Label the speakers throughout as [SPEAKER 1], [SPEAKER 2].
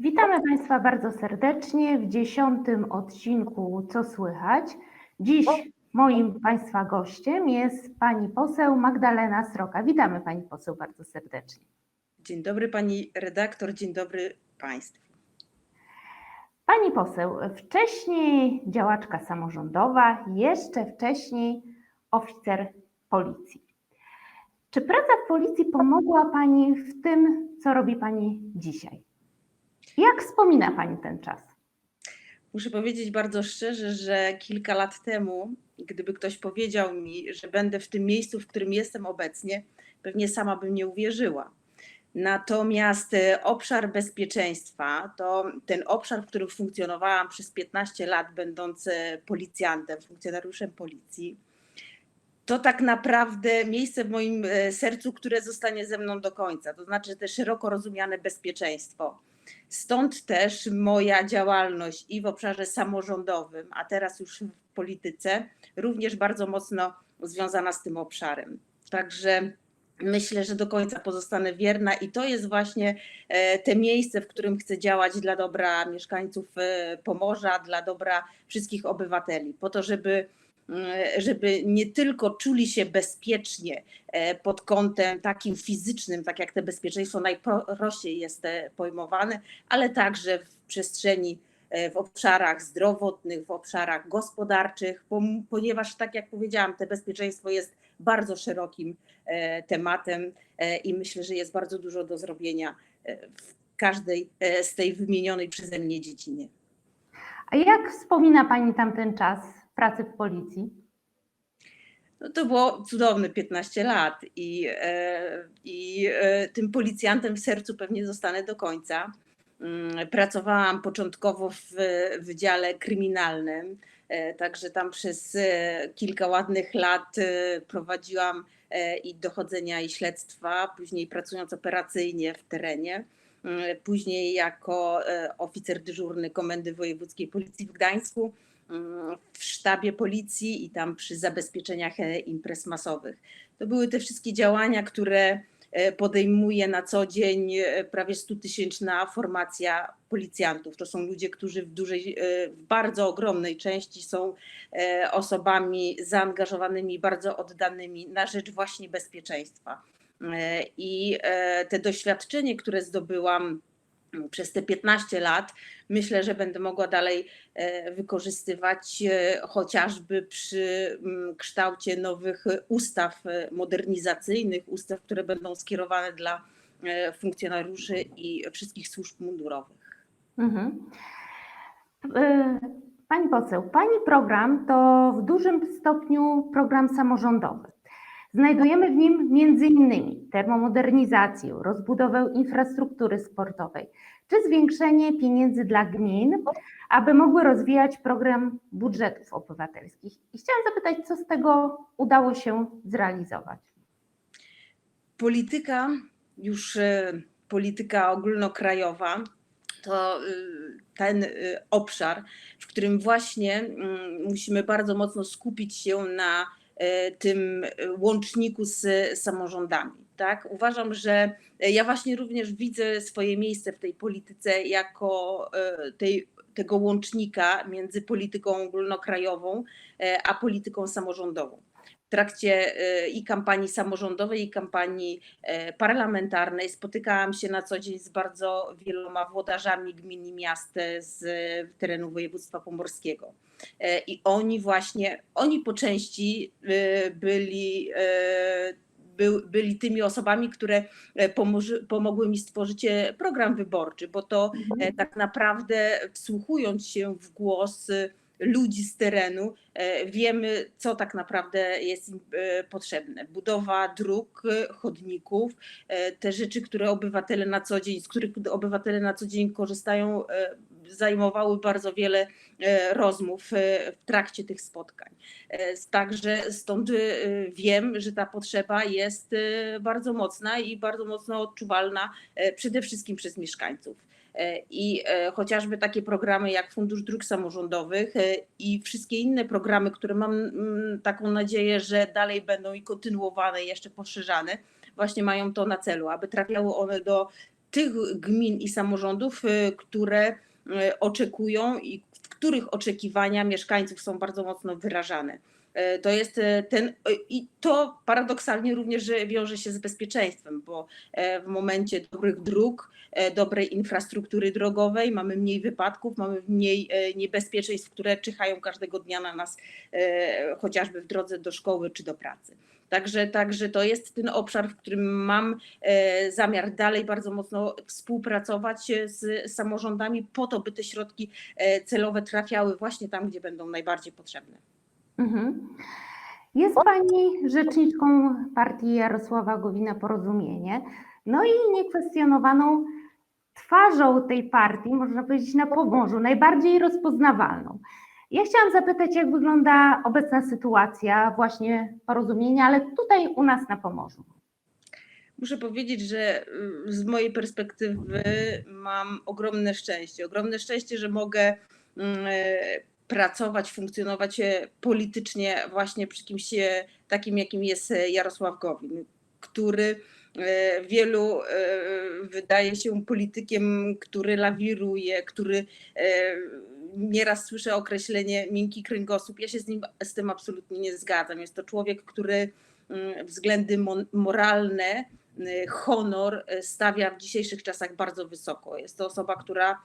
[SPEAKER 1] Witamy Państwa bardzo serdecznie w dziesiątym odcinku Co Słychać. Dziś moim Państwa gościem jest pani poseł Magdalena Sroka. Witamy Pani poseł bardzo serdecznie.
[SPEAKER 2] Dzień dobry pani redaktor, dzień dobry państwu.
[SPEAKER 1] Pani poseł, wcześniej działaczka samorządowa, jeszcze wcześniej oficer policji. Czy praca w policji pomogła Pani w tym, co robi Pani dzisiaj? Jak wspomina Pani ten czas?
[SPEAKER 2] Muszę powiedzieć bardzo szczerze, że kilka lat temu, gdyby ktoś powiedział mi, że będę w tym miejscu, w którym jestem obecnie, pewnie sama bym nie uwierzyła. Natomiast e, obszar bezpieczeństwa to ten obszar, w którym funkcjonowałam przez 15 lat, będąc e, policjantem, funkcjonariuszem policji, to tak naprawdę miejsce w moim e, sercu, które zostanie ze mną do końca. To znaczy te szeroko rozumiane bezpieczeństwo. Stąd też moja działalność i w obszarze samorządowym, a teraz już w polityce, również bardzo mocno związana z tym obszarem. Także myślę, że do końca pozostanę wierna i to jest właśnie e, te miejsce, w którym chcę działać dla dobra mieszkańców e, Pomorza, dla dobra wszystkich obywateli, po to, żeby żeby nie tylko czuli się bezpiecznie pod kątem takim fizycznym, tak jak te bezpieczeństwo najprościej jest pojmowane, ale także w przestrzeni, w obszarach zdrowotnych, w obszarach gospodarczych, ponieważ tak jak powiedziałam, te bezpieczeństwo jest bardzo szerokim tematem i myślę, że jest bardzo dużo do zrobienia w każdej z tej wymienionej przeze mnie dziedzinie.
[SPEAKER 1] A jak wspomina Pani tamten czas pracy w policji?
[SPEAKER 2] No to było cudowne 15 lat i, i tym policjantem w sercu pewnie zostanę do końca. Mm, pracowałam początkowo w Wydziale Kryminalnym, także tam przez kilka ładnych lat prowadziłam i dochodzenia i śledztwa, później pracując operacyjnie w terenie. Później jako oficer dyżurny Komendy Wojewódzkiej Policji w Gdańsku w sztabie policji i tam przy zabezpieczeniach imprez masowych. To były te wszystkie działania, które podejmuje na co dzień prawie 100-tysięczna formacja policjantów. To są ludzie, którzy w, dużej, w bardzo ogromnej części są osobami zaangażowanymi, bardzo oddanymi na rzecz właśnie bezpieczeństwa. I te doświadczenie, które zdobyłam przez te 15 lat, myślę, że będę mogła dalej wykorzystywać chociażby przy kształcie nowych ustaw modernizacyjnych, ustaw, które będą skierowane dla funkcjonariuszy i wszystkich służb mundurowych.
[SPEAKER 1] Mhm. Pani poseł, Pani program to w dużym stopniu program samorządowy. Znajdujemy w nim innymi termomodernizację, rozbudowę infrastruktury sportowej czy zwiększenie pieniędzy dla gmin, aby mogły rozwijać program budżetów obywatelskich. I chciałam zapytać, co z tego udało się zrealizować?
[SPEAKER 2] Polityka, już polityka ogólnokrajowa, to ten obszar, w którym właśnie musimy bardzo mocno skupić się na tym łączniku z samorządami. Tak? Uważam, że ja właśnie również widzę swoje miejsce w tej polityce jako tej, tego łącznika między polityką ogólnokrajową a polityką samorządową. W trakcie i kampanii samorządowej, i kampanii parlamentarnej spotykałam się na co dzień z bardzo wieloma włodarzami gmin i miast z terenu województwa pomorskiego. I oni właśnie, oni po części byli, by, byli tymi osobami, które pomogły mi stworzyć program wyborczy, bo to tak naprawdę wsłuchując się w głos ludzi z terenu, wiemy, co tak naprawdę jest im potrzebne. Budowa dróg, chodników, te rzeczy, które obywatele na co dzień, z których obywatele na co dzień korzystają, zajmowały bardzo wiele rozmów w trakcie tych spotkań. Także stąd wiem, że ta potrzeba jest bardzo mocna i bardzo mocno odczuwalna przede wszystkim przez mieszkańców. I chociażby takie programy jak Fundusz Dróg Samorządowych i wszystkie inne programy, które mam taką nadzieję, że dalej będą i kontynuowane, jeszcze poszerzane, właśnie mają to na celu, aby trafiały one do tych gmin i samorządów, które oczekują i w których oczekiwania mieszkańców są bardzo mocno wyrażane. E, To jest e, ten, i to paradoksalnie również że wiąże się z bezpieczeństwem, bo e, w momencie dobrych dróg, dobrej infrastruktury drogowej mamy mniej wypadków, mamy mniej niebezpieczeństw, które czyhają każdego dnia na nas, chociażby w drodze do szkoły czy do pracy. Także, także to jest ten obszar, w którym mam zamiar dalej bardzo mocno współpracować z samorządami po to, by te środki celowe trafiały właśnie tam, gdzie będą najbardziej potrzebne.
[SPEAKER 1] Mhm. Jest Pani rzeczniczką partii Jarosława Gowina Porozumienie, no i niekwestionowaną twarzą tej partii, można powiedzieć na Pomorzu, najbardziej rozpoznawalną. Ja chciałam zapytać, jak wygląda obecna sytuacja właśnie porozumienia, ale tutaj u nas na Pomorzu.
[SPEAKER 2] Muszę powiedzieć, że y, z mojej perspektywy mam ogromne szczęście. Ogromne szczęście, że mogę mm, e, pracować, funkcjonować e, politycznie właśnie przy kimś e, takim, jakim jest e, Jarosław Gowin, który wielu wydaje się politykiem, który lawiruje, który nieraz słyszę określenie miękki kręgosłup. Ja się z nim z tym absolutnie nie zgadzam. Jest to człowiek, który mm, względy moralne, y, honor stawia w dzisiejszych czasach bardzo wysoko. Jest to osoba, która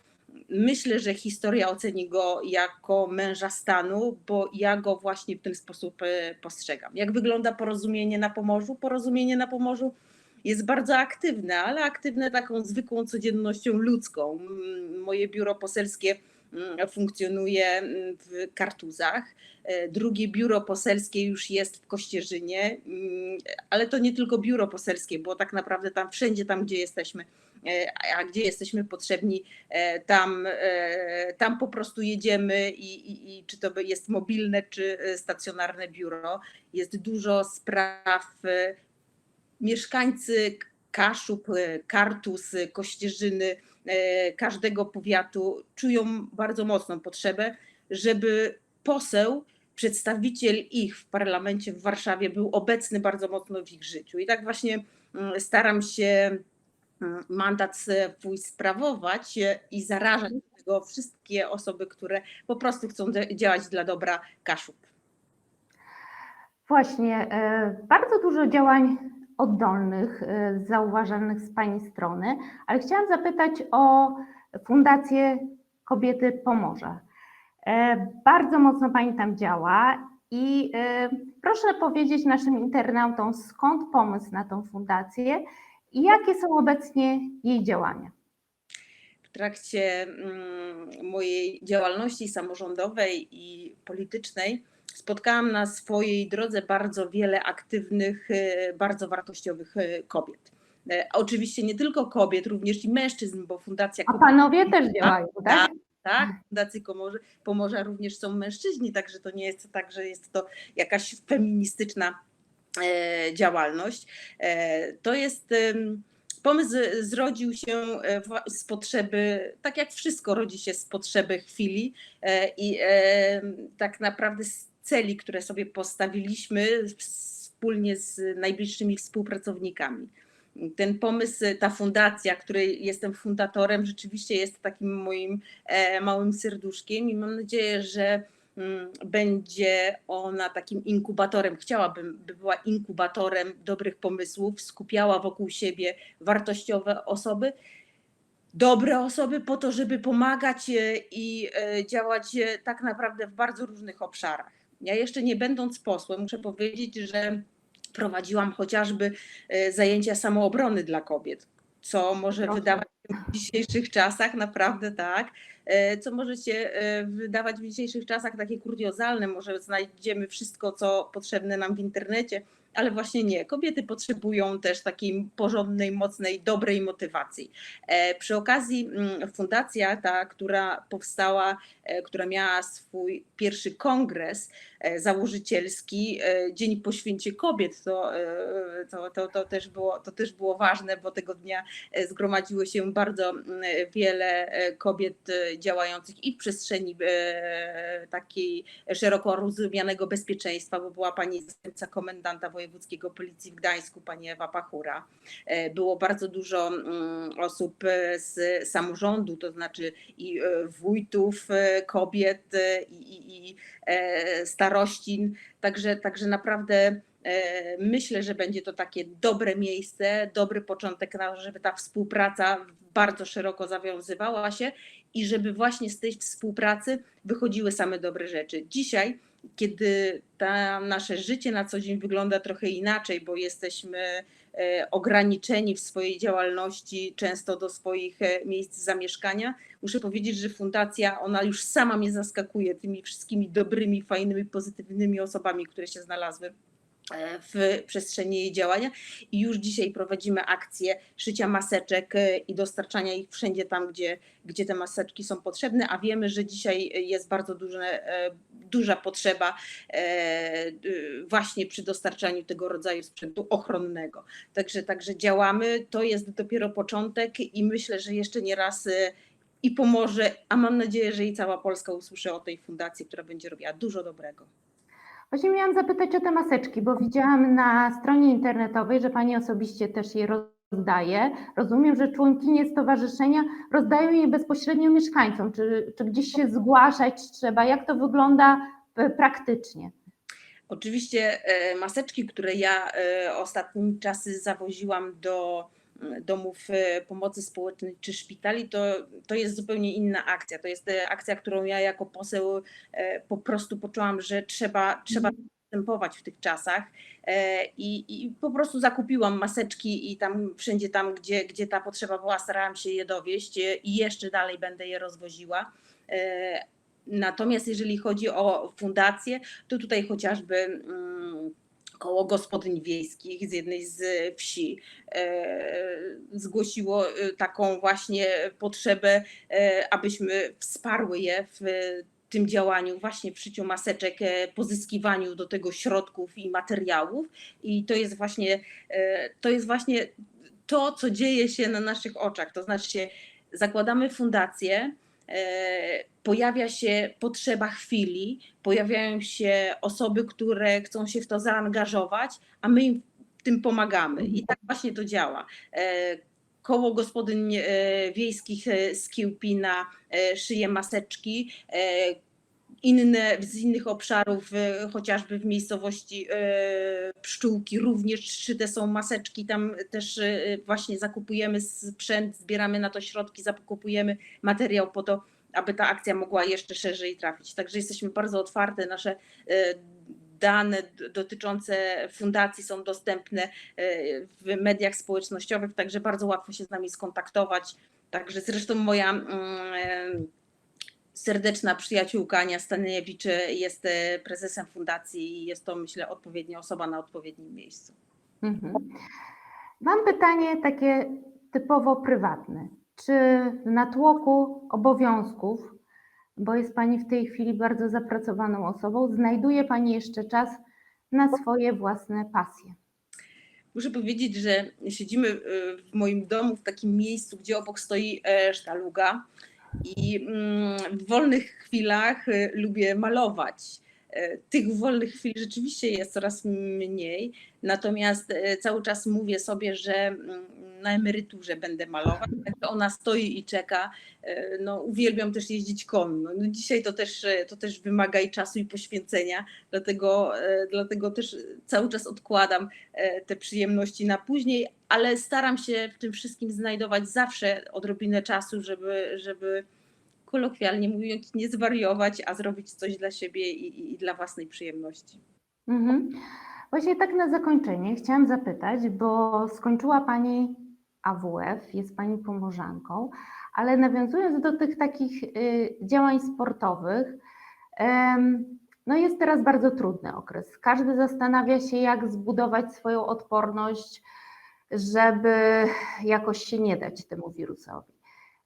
[SPEAKER 2] myślę, że historia oceni go jako męża stanu, bo ja go właśnie w ten sposób y, postrzegam. Jak wygląda porozumienie na Pomorzu? Porozumienie na Pomorzu jest bardzo aktywne, ale aktywne taką zwykłą codziennością ludzką. Moje biuro poselskie funkcjonuje w Kartuzach. E, Drugie biuro poselskie już jest w Kościerzynie, ale to nie tylko biuro poselskie, bo tak naprawdę tam wszędzie tam, gdzie jesteśmy, e, a gdzie jesteśmy potrzebni, e, tam, e, tam po prostu jedziemy i, i, i czy to jest mobilne, czy e, stacjonarne biuro. Jest dużo spraw. e, Mieszkańcy Kaszub, e, Kartus, e, Kościerzyny, e, każdego powiatu czują bardzo mocną potrzebę, żeby poseł, przedstawiciel ich w parlamencie w Warszawie był obecny bardzo mocno w ich życiu. I tak właśnie mm, staram się mandat swój sprawować e, i zarażać do tego wszystkie osoby, które po prostu chcą działać dla dobra Kaszub.
[SPEAKER 1] Właśnie, e, bardzo dużo działań oddolnych e, zauważalnych z Pani strony, ale chciałam zapytać o Fundację Kobiety Pomorza. Bardzo mocno Pani tam działa i proszę powiedzieć naszym internautom, skąd pomysł na tą fundację i jakie są obecnie jej działania.
[SPEAKER 2] w trakcie mm, mojej działalności samorządowej i politycznej spotkałam na swojej drodze bardzo wiele aktywnych, e, bardzo wartościowych e, kobiet. E, Oczywiście nie tylko kobiet, również i mężczyzn, bo Fundacja
[SPEAKER 1] A
[SPEAKER 2] Kobiet
[SPEAKER 1] Panowie też działają, tak?
[SPEAKER 2] tak, w Fundacji Komorze, Pomorza również są mężczyźni, także to nie jest tak, że jest to jakaś feministyczna działalność. E, to jest pomysł zrodził się e, z potrzeby, tak jak wszystko rodzi się z potrzeby chwili e, i e, tak naprawdę z celi, które sobie postawiliśmy wspólnie z najbliższymi współpracownikami ten pomysł, ta fundacja, której jestem fundatorem, rzeczywiście jest takim moim e, małym serduszkiem i mam nadzieję, że będzie ona takim inkubatorem. Chciałabym, by była inkubatorem dobrych pomysłów, skupiała wokół siebie wartościowe osoby, dobre osoby po to, żeby pomagać e, i e, działać e, tak naprawdę w bardzo różnych obszarach. Ja jeszcze nie będąc posłem, muszę powiedzieć, że prowadziłam chociażby zajęcia samoobrony dla kobiet, co może wydawać w dzisiejszych czasach naprawdę tak, e, co może się e, wydawać w dzisiejszych czasach takie kuriozalne, może znajdziemy wszystko, co potrzebne nam w internecie, ale właśnie nie. Kobiety potrzebują też takiej porządnej, mocnej, dobrej motywacji. E, Przy okazji mm, fundacja ta, która powstała, która miała swój pierwszy kongres założycielski, Dzień po święcie kobiet, to, to, to, to, też było, to też było ważne, bo tego dnia e, zgromadziły bardzo mm, wiele e, kobiet e, działających i w przestrzeni e, takiej szeroko rozumianego bezpieczeństwa, bo była pani zastępca komendanta wojewódzkiego policji w Gdańsku, pani Ewa Pachura. Było bardzo dużo mm, osób z samorządu, to znaczy i wójtów, kobiet i, i, i także, także naprawdę Myślę, że będzie to takie dobre miejsce, dobry początek, żeby ta współpraca bardzo szeroko zawiązywała się i żeby właśnie z tej współpracy wychodziły same dobre rzeczy. Dzisiaj, kiedy nasze życie na co dzień wygląda trochę inaczej, bo jesteśmy e, ograniczeni w swojej działalności często do swoich e, miejsc zamieszkania, muszę powiedzieć, że fundacja, ona już sama mnie zaskakuje tymi wszystkimi dobrymi, fajnymi, pozytywnymi osobami, które się znalazły e, w przestrzeni jej działania i już dzisiaj prowadzimy akcję szycia maseczek e, i dostarczania ich wszędzie tam, gdzie, gdzie te maseczki są potrzebne, a wiemy, że dzisiaj jest bardzo duże, e, duża potrzeba e, właśnie przy dostarczaniu tego rodzaju sprzętu ochronnego. Także, także działamy, to jest dopiero początek i myślę, że jeszcze nie raz e, i pomoże, a mam nadzieję, że i cała Polska usłyszy o tej fundacji, która będzie robiła dużo dobrego.
[SPEAKER 1] Właśnie miałam zapytać o te maseczki, bo widziałam na stronie internetowej, że Pani osobiście też je rozdaje. Rozumiem, że członkinie stowarzyszenia rozdają je bezpośrednio mieszkańcom. Czy, czy gdzieś się zgłaszać trzeba? Jak to wygląda e, praktycznie?
[SPEAKER 2] Oczywiście e, maseczki, które ja e, ostatnimi czasy zawoziłam do domów e, pomocy społecznej czy szpitali, to, to jest zupełnie inna akcja. To jest e, akcja, którą ja jako poseł e, po prostu poczułam, że trzeba, trzeba postępować w tych czasach i, i po prostu zakupiłam maseczki i tam wszędzie tam, gdzie, gdzie ta potrzeba była, starałam się je dowieść i jeszcze dalej będę je rozwoziła. Natomiast jeżeli chodzi o fundację, to tutaj chociażby mm, koło gospodyń wiejskich z jednej z wsi e, zgłosiło e, taką właśnie potrzebę, e, abyśmy wsparły je w tym działaniu, właśnie w szyciu maseczek, e, pozyskiwaniu do tego środków i materiałów. I to jest właśnie, e, to jest właśnie to, co dzieje się na naszych oczach. To znaczy, zakładamy fundację, e, pojawia się potrzeba chwili, pojawiają się osoby, które chcą się w to zaangażować, a my im tym pomagamy. I tak właśnie to działa. E, Koło gospodyń e, wiejskich e, z Kiełpina szyje maseczki. Inne, z innych obszarów, chociażby w miejscowości Pszczółki, również szyte są maseczki. Tam też właśnie zakupujemy sprzęt, zbieramy na to środki, zakupujemy materiał po to, aby ta akcja mogła jeszcze szerzej trafić. Także jesteśmy bardzo otwarte. Nasze e, dane dotyczące fundacji są dostępne e, w mediach społecznościowych, także bardzo łatwo się z nami skontaktować. Także zresztą moja mm, serdeczna przyjaciółka Ania Staniewicz jest e, prezesem fundacji i jest to myślę odpowiednia osoba na odpowiednim miejscu.
[SPEAKER 1] Mhm. Mam pytanie takie typowo prywatne. Czy w natłoku obowiązków, bo jest Pani w tej chwili bardzo zapracowaną osobą, znajduje Pani jeszcze czas na swoje własne pasje?
[SPEAKER 2] Muszę powiedzieć, że siedzimy e, w moim domu w takim miejscu, gdzie obok stoi e, sztaluga i mm, w wolnych chwilach e, lubię malować. Tych wolnych chwil rzeczywiście jest coraz mniej, natomiast cały czas mówię sobie, że mm, na emeryturze będę malować, także ona stoi i czeka. E, No, uwielbiam też jeździć konno. No, dzisiaj to też, e, to też wymaga i czasu i poświęcenia, dlatego, e, dlatego też cały czas odkładam te przyjemności na później, ale staram się w tym wszystkim znajdować zawsze odrobinę czasu, żeby, żeby kolokwialnie mówiąc, nie zwariować, a zrobić coś dla siebie i- i dla własnej przyjemności.
[SPEAKER 1] Mhm. Właśnie tak na zakończenie chciałam zapytać, bo skończyła Pani AWF, jest Pani pomorzanką, ale nawiązując do tych takich y, działań sportowych, no jest teraz bardzo trudny okres. Każdy zastanawia się, jak zbudować swoją odporność, żeby jakoś się nie dać temu wirusowi.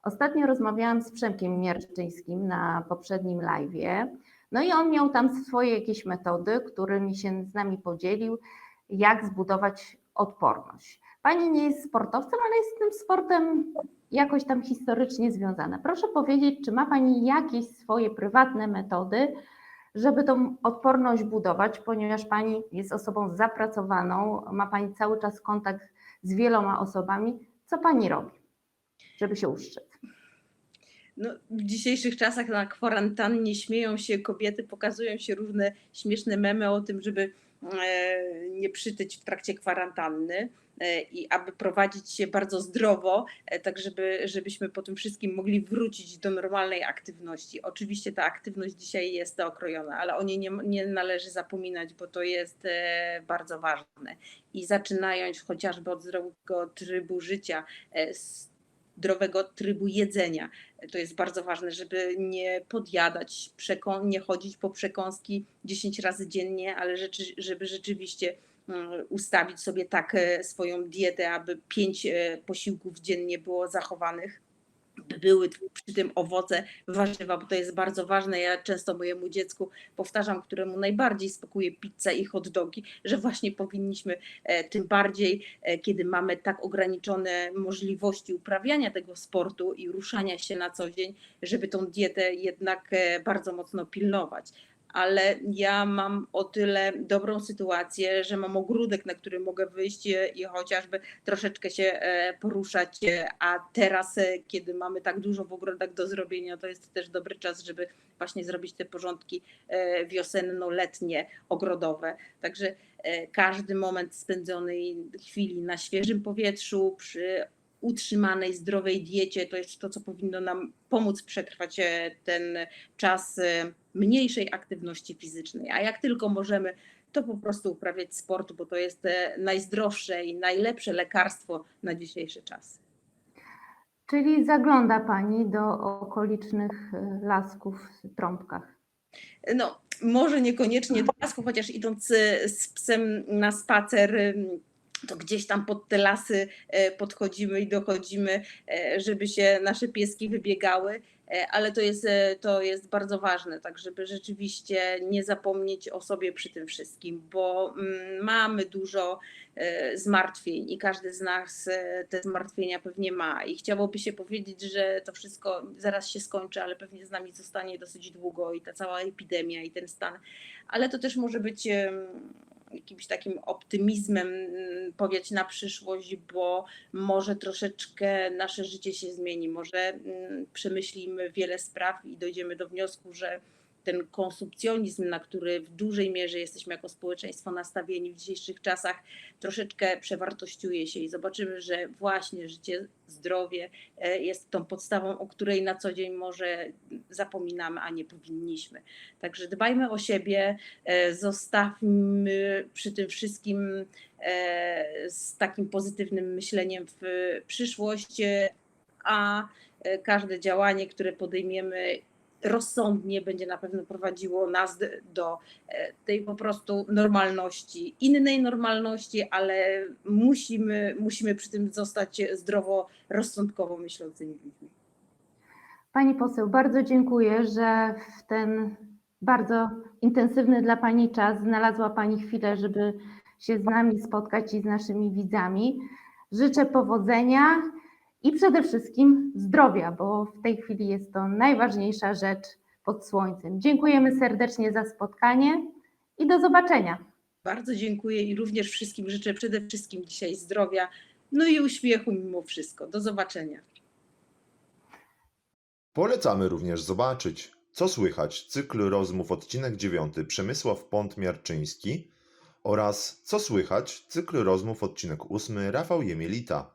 [SPEAKER 1] Ostatnio rozmawiałam z Przemkiem Mierczyńskim na poprzednim live'ie, no i on miał tam swoje jakieś metody, którymi się z nami podzielił, jak zbudować odporność. Pani nie jest sportowcem, ale jest tym sportem jakoś tam historycznie związane. Proszę powiedzieć, czy ma Pani jakieś swoje prywatne metody, żeby tą odporność budować, ponieważ Pani jest osobą zapracowaną, ma Pani cały czas kontakt z wieloma osobami. Co Pani robi, żeby się ustrzec?
[SPEAKER 2] No, w dzisiejszych czasach na kwarantannie śmieją się kobiety, pokazują się różne śmieszne memy o tym, żeby e, nie przytyć w trakcie kwarantanny i aby prowadzić się bardzo zdrowo, e, tak żeby, żebyśmy po tym wszystkim mogli wrócić do normalnej aktywności. Oczywiście ta aktywność dzisiaj jest okrojona, ale o niej nie, nie należy zapominać, bo to jest e, bardzo ważne. I zaczynając chociażby od zdrowego trybu życia, e, zdrowego trybu jedzenia. To jest bardzo ważne, żeby nie podjadać, nie chodzić po przekąski 10 razy dziennie, ale rzeczy, żeby rzeczywiście ustawić sobie tak e, swoją dietę, aby 5 posiłków dziennie było zachowanych. By były przy tym owoce, warzywa, bo to jest bardzo ważne. Ja często mojemu dziecku powtarzam, któremu najbardziej smakuje pizza i hot dogi, że właśnie powinniśmy e, tym bardziej, e, kiedy mamy tak ograniczone możliwości uprawiania tego sportu i ruszania się na co dzień, żeby tą dietę jednak e, bardzo mocno pilnować. Ale ja mam o tyle dobrą sytuację, że mam ogródek, na który mogę wyjść e, i chociażby troszeczkę się e, poruszać. e, A teraz, kiedy mamy tak dużo w ogrodach do zrobienia, to jest też dobry czas, żeby właśnie zrobić te porządki wiosenno-letnie, ogrodowe. Także każdy moment spędzonej chwili na świeżym powietrzu, przy utrzymanej, zdrowej diecie, to jest to, co powinno nam pomóc przetrwać e, ten czas e, mniejszej aktywności fizycznej. A jak tylko możemy, to po prostu uprawiać sport, bo to jest e, najzdrowsze i najlepsze lekarstwo na dzisiejszy czas.
[SPEAKER 1] Czyli zagląda Pani do okolicznych lasków w trąbkach.
[SPEAKER 2] No, może niekoniecznie do lasku, chociaż idąc z psem na spacer, to gdzieś tam pod te lasy e, podchodzimy i dochodzimy, e, żeby się nasze pieski wybiegały, e, ale to jest, to jest bardzo ważne, tak żeby rzeczywiście nie zapomnieć o sobie przy tym wszystkim, bo mm, mamy dużo zmartwień i każdy z nas te zmartwienia pewnie ma. I chciałoby się powiedzieć, że to wszystko zaraz się skończy, ale pewnie z nami zostanie dosyć długo i ta cała epidemia i ten stan, ale to też może być jakimś takim optymizmem mm, powiać na przyszłość, bo może troszeczkę nasze życie się zmieni, może mm, przemyślimy wiele spraw i dojdziemy do wniosku, że ten konsumpcjonizm, na który w dużej mierze jesteśmy jako społeczeństwo nastawieni w dzisiejszych czasach, troszeczkę przewartościuje się i zobaczymy, że właśnie życie, zdrowie e, jest tą podstawą, o której na co dzień może zapominamy, a nie powinniśmy. Także dbajmy o siebie, e, zostawmy przy tym wszystkim e, z takim pozytywnym myśleniem w przyszłość, a każde działanie, które podejmiemy rozsądnie będzie na pewno prowadziło nas do e, tej po prostu normalności, innej normalności, ale musimy, musimy przy tym zostać zdrowo, rozsądkowo myślącymi ludźmi.
[SPEAKER 1] Pani poseł, bardzo dziękuję, że w ten bardzo intensywny dla Pani czas znalazła Pani chwilę, żeby się z nami spotkać i z naszymi widzami. Życzę powodzenia i przede wszystkim zdrowia, bo w tej chwili jest to najważniejsza rzecz pod słońcem. Dziękujemy serdecznie za spotkanie i do zobaczenia.
[SPEAKER 2] Bardzo dziękuję i również wszystkim życzę przede wszystkim dzisiaj zdrowia, no i uśmiechu mimo wszystko. Do zobaczenia.
[SPEAKER 3] Polecamy również zobaczyć, co słychać cykl rozmów odcinek 9 Przemysław Pąt-Miarczyński oraz co słychać cykl rozmów odcinek 8 Rafał Jemielita.